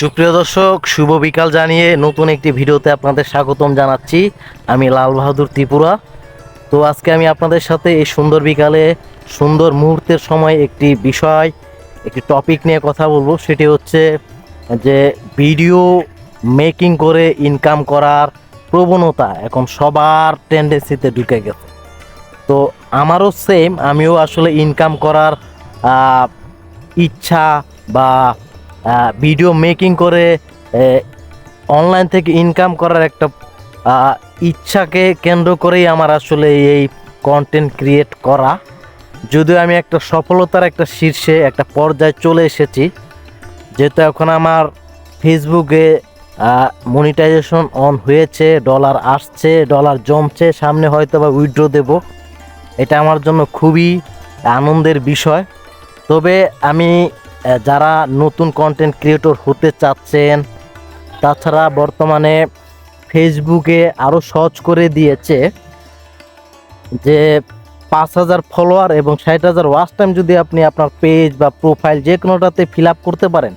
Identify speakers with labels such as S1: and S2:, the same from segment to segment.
S1: সুপ্রিয় দর্শক, শুভ বিকাল জানিয়ে নতুন একটি ভিডিওতে আপনাদের স্বাগতম জানাচ্ছি। আমি লাল বাহাদুর ত্রিপুরা। তো আজকে আমি আপনাদের সাথে এই সুন্দর বিকালে সুন্দর মুহূর্তের সময় একটি বিষয়, একটি টপিক নিয়ে কথা বলব। সেটি হচ্ছে যে ভিডিও মেকিং করে ইনকাম করার প্রবণতা এখন সবার টেন্ডেন্সিতে ঢুকে গেছে। তো আমারও সেম আমিও আসলে ইনকাম করার ইচ্ছা বা ভিডিও মেকিং করে অনলাইন থেকে ইনকাম করার একটা ইচ্ছাকে কেন্দ্র করেই আমার আসলে এই কন্টেন্ট ক্রিয়েট করা। যদিও আমি একটা সফলতার একটা শীর্ষে, একটা পর্যায়ে চলে এসেছি, যেহেতু এখন আমার ফেসবুকে মনিটাইজেশন অন হয়েছে ডলার আসছে ডলার জমছে, সামনে হয়তো বা উইড্রো দেব। এটা আমার জন্য খুবই আনন্দের বিষয়। তবে আমি যারা নতুন কন্টেন্ট ক্রিয়েটর হতে চাচ্ছেন, তাছাড়া বর্তমানে ফেসবুকে আরও সহজ করে দিয়েছে যে পাঁচ হাজার ফলোয়ার এবং ষাট হাজার ওয়াচ টাইম যদি আপনি আপনার পেজ বা প্রোফাইল যে কোনোটাতে ফিল আপ করতে পারেন,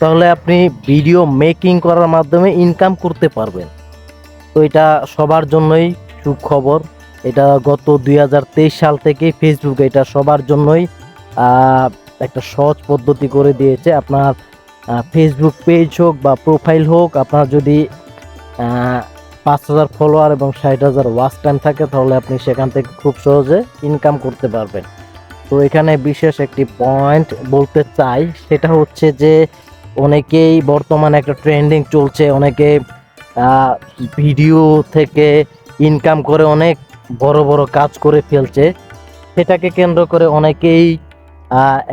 S1: তাহলে আপনি ভিডিও মেকিং করার মাধ্যমে ইনকাম করতে পারবেন। তো এটা সবার জন্যই সুখবর। এটা গত দুই হাজার তেইশ সাল থেকে ফেসবুক এটা সবার জন্যই একটা সহজ পদ্ধতি করে দিয়েছে। আপনার ফেসবুক পেজ হোক বা প্রোফাইল হোক, আপনার যদি পাঁচ হাজার ফলোয়ার এবং ষাট হাজার ওয়াচ টাইম থাকে, তাহলে আপনি সেখান থেকে খুব সহজে ইনকাম করতে পারবেন। তো এখানে বিশেষ একটি পয়েন্ট বলতে চাই, সেটা হচ্ছে যে অনেকেই বর্তমানে একটা ট্রেন্ডিং চলছে। অনেকে ভিডিও থেকে ইনকাম করে অনেক বড় বড় কাজ করে ফেলছে। সেটাকে কেন্দ্র করে অনেকেই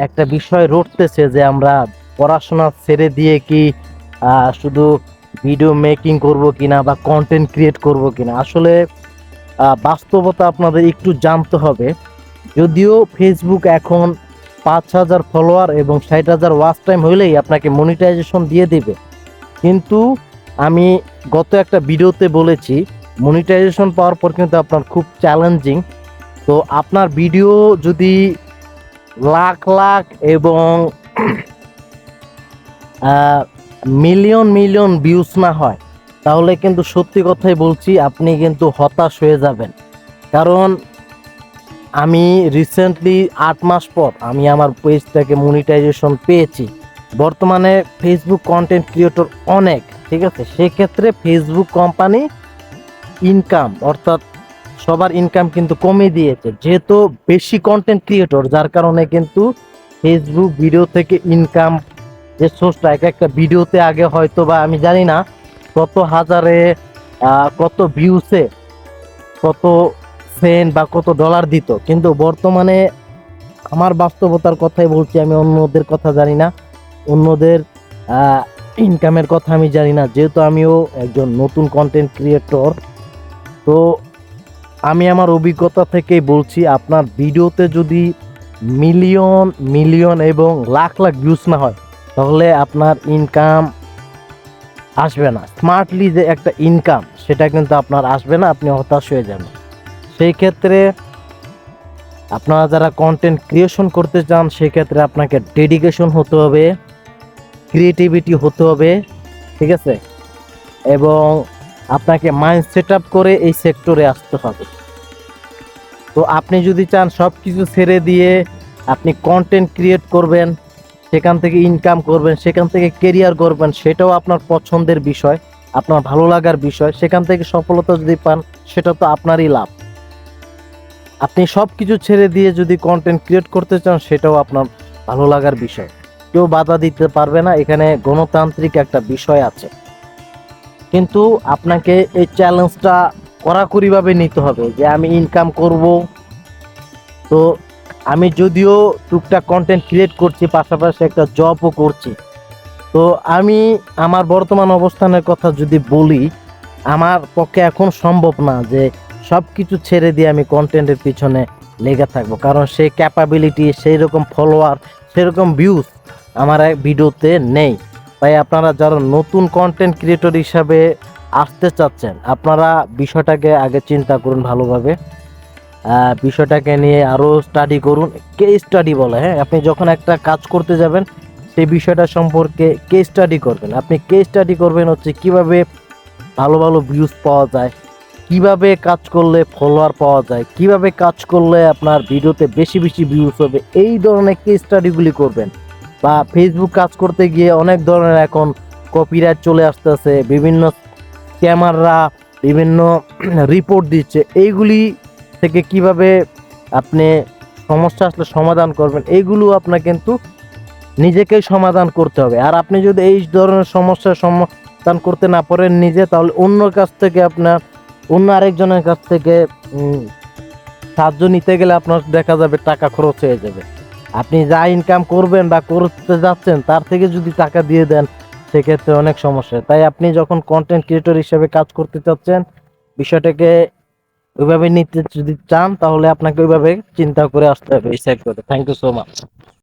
S1: একটা বিষয় রটতেছে যে আমরা পড়াশোনা ছেড়ে দিয়ে কি শুধু ভিডিও মেকিং করব কিনা বা কন্টেন্ট ক্রিয়েট করব কিনা? আসলে বাস্তবতা আপনাদের একটু জানতে হবে। যদিও ফেসবুক এখন পাঁচ হাজার ফলোয়ার এবং ষাট হাজার ওয়াচ টাইম হইলেই আপনাকে মনিটাইজেশন দিয়ে দেবে। কিন্তু আমি গত একটা ভিডিওতে বলেছি মনিটাইজেশন পাওয়ার পর কিন্তু আপনার খুব চ্যালেঞ্জিং তো আপনার ভিডিও যদি লাখ লাখ এবং মিলিয়ন মিলিয়ন ভিউজ না হয়, তাহলে কিন্তু সত্যি কথাই বলছি আপনি কিন্তু হতাশ হয়ে যাবেন। কারণ আমি রিসেন্টলি আট মাস পর আমি আমার পেজটাকে মনিটাইজেশন পেয়েছি। বর্তমানে ফেসবুক কন্টেন্ট ক্রিয়েটর অনেক, ঠিক আছে? সেক্ষেত্রে ফেসবুক কোম্পানি ইনকাম অর্থাৎ সবার ইনকাম কিন্তু কমে দিয়েছে। যেহেতু বেশি কন্টেন্ট ক্রিয়েটর যার কারণে কিন্তু ফেসবুক ভিডিও থেকে ইনকাম যে সোর্সটা এক একটা ভিডিওতে আগে হয়তো বা আমি জানি না কত হাজারে কত ভিউসে কত সেন্ট বা কত ডলার দিত। কিন্তু বর্তমানে আমার বাস্তবতার কথাই বলছি, আমি অন্যদের কথা জানি না। অন্যদের ইনকামের কথা আমি জানি না। যেহেতু আমিও একজন নতুন কন্টেন্ট ক্রিয়েটর তো আমি আমার অভিজ্ঞতা থেকেই বলছি, আপনার ভিডিওতে যদি মিলিয়ন মিলিয়ন এবং লাখ লাখ ভিউজ না হয়, তাহলে আপনার ইনকাম আসবে না। স্মার্টলি যে একটা ইনকাম সেটা কিন্তু আপনার আসবে না, আপনি হতাশ হয়ে যাবেন। সেই ক্ষেত্রে আপনারা যারা কন্টেন্ট ক্রিয়েশন করতে চান সেক্ষেত্রে আপনাকে ডেডিকেশন হতে হবে ক্রিয়েটিভিটি হতে হবে, ঠিক আছে? এবং আপনাকে মাইন্ড সেট আপ করে এই সেক্টরে আসতে হবে। তো আপনি যদি চান সব কিছু ছেড়ে দিয়ে আপনি কন্টেন্ট ক্রিয়েট করবেন, সেখান থেকে ইনকাম করবেন, সেখান থেকে কেরিয়ার করবেন সেটাও আপনার পছন্দের বিষয়, আপনার ভালো লাগার বিষয়, সেখান থেকে সফলতা যদি পান, সেটা তো আপনারই লাভ। আপনি সব কিছু ছেড়ে দিয়ে যদি কন্টেন্ট ক্রিয়েট করতে চান, সেটাও আপনার ভালো লাগার বিষয়। কেউ বাধা দিতে পারবে না, এখানে গণতান্ত্রিক একটা বিষয় আছে। কিন্তু আপনাকে এই চ্যালেঞ্জটা কড়াকড়িভাবে নিতে হবে যে আমি ইনকাম করব। তো আমি যদিও টুকটাক কন্টেন্ট ক্রিয়েট করছি, পাশাপাশি একটা জবও করছি। তো আমি আমার বর্তমান অবস্থানের কথা যদি বলি, আমার পক্ষে এখন সম্ভব না যে সব কিছু ছেড়ে দিয়ে আমি কন্টেন্টের পিছনে লেগে থাকব। কারণ সেই ক্যাপাবিলিটি সেই রকম ফলোয়ার সেরকম ভিউজ আমার ভিডিওতে নেই। তাই আপনারা যারা নতুন কন্টেন্ট ক্রিয়েটর হিসাবে আসতে চাচ্ছেন, আপনারা বিষয়টাকে আগে চিন্তা করুন ভালোভাবে। বিষয়টাকে নিয়ে আরও স্টাডি করুন। কে স্টাডি বলে হ্যাঁ? আপনি যখন একটা কাজ করতে যাবেন, সেই বিষয়টা সম্পর্কে কে স্টাডি করবেন। আপনি কে স্টাডি করবেন হচ্ছে কীভাবে ভালো ভালো ভিউজ পাওয়া যায়, কীভাবে কাজ করলে ফলোয়ার পাওয়া যায়, কীভাবে কাজ করলে আপনার ভিডিওতে বেশি বেশি ভিউজ হবে, এই ধরনের কে স্টাডিগুলি করবেন। বা ফেসবুক কাজ করতে গিয়ে অনেক ধরনের এখন কপিরাইট চলে আসতেছে, বিভিন্ন ক্যামেরা বিভিন্ন রিপোর্ট দিচ্ছে। এইগুলি থেকে কীভাবে আপনি সমস্যা আসলে সমাধান করবেন এইগুলো আপনার কিন্তু নিজেকেই সমাধান করতে হবে। আর আপনি যদি এই ধরনের সমস্যার সমাধান করতে না পারেন নিজে, তাহলে অন্য কাছ থেকে আপনার, অন্য আরেকজনের কাছ থেকে সাহায্য নিতে গেলে আপনার দেখা যাবে টাকা খরচ হয়ে যাবে। আপনি যা ইনকাম করবেন বা করতে যাচ্ছেন, তার থেকে যদি টাকা দিয়ে দেন, সেক্ষেত্রে অনেক সমস্যা। তাই আপনি যখন কন্টেন্ট ক্রিয়েটর হিসেবে কাজ করতে চাচ্ছেন, বিষয়টাকে ওইভাবে নিতে যদি চান, তাহলে আপনাকে ওইভাবে চিন্তা করে আসতে হবে থ্যাংক ইউ সো মাচ